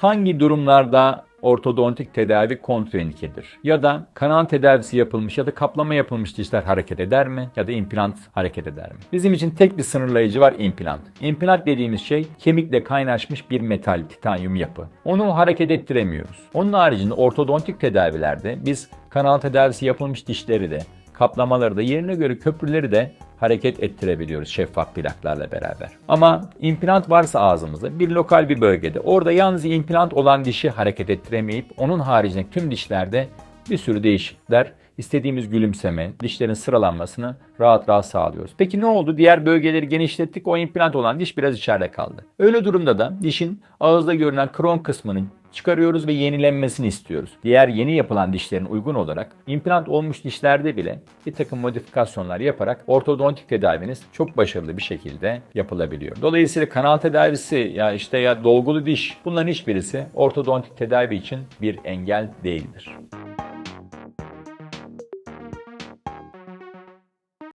Hangi durumlarda ortodontik tedavi kontraindikedir? Ya da kanal tedavisi yapılmış ya da kaplama yapılmış dişler hareket eder mi? Ya da implant hareket eder mi? Bizim için tek bir sınırlayıcı var implant. İmplant dediğimiz şey kemikle kaynaşmış bir metal, titanyum yapı. Onu hareket ettiremiyoruz. Onun haricinde ortodontik tedavilerde biz kanal tedavisi yapılmış dişleri de kaplamaları da yerine göre köprüleri de hareket ettirebiliyoruz şeffaf plaklarla beraber. Ama implant varsa ağzımızda bir lokal bir bölgede orada yalnız implant olan dişi hareket ettiremeyip onun haricinde tüm dişlerde bir sürü değişiklikler istediğimiz gülümseme, dişlerin sıralanmasını rahat rahat sağlıyoruz. Peki ne oldu? Diğer bölgeleri genişlettik. O implant olan diş biraz içeride kaldı. Öyle durumda da dişin ağızda görünen kron kısmının çıkarıyoruz ve yenilenmesini istiyoruz. Diğer yeni yapılan dişlerin uygun olarak implant olmuş dişlerde bile bir takım modifikasyonlar yaparak ortodontik tedaviniz çok başarılı bir şekilde yapılabiliyor. Dolayısıyla kanal tedavisi ya işte ya dolgulu diş bunların hiçbirisi ortodontik tedavi için bir engel değildir.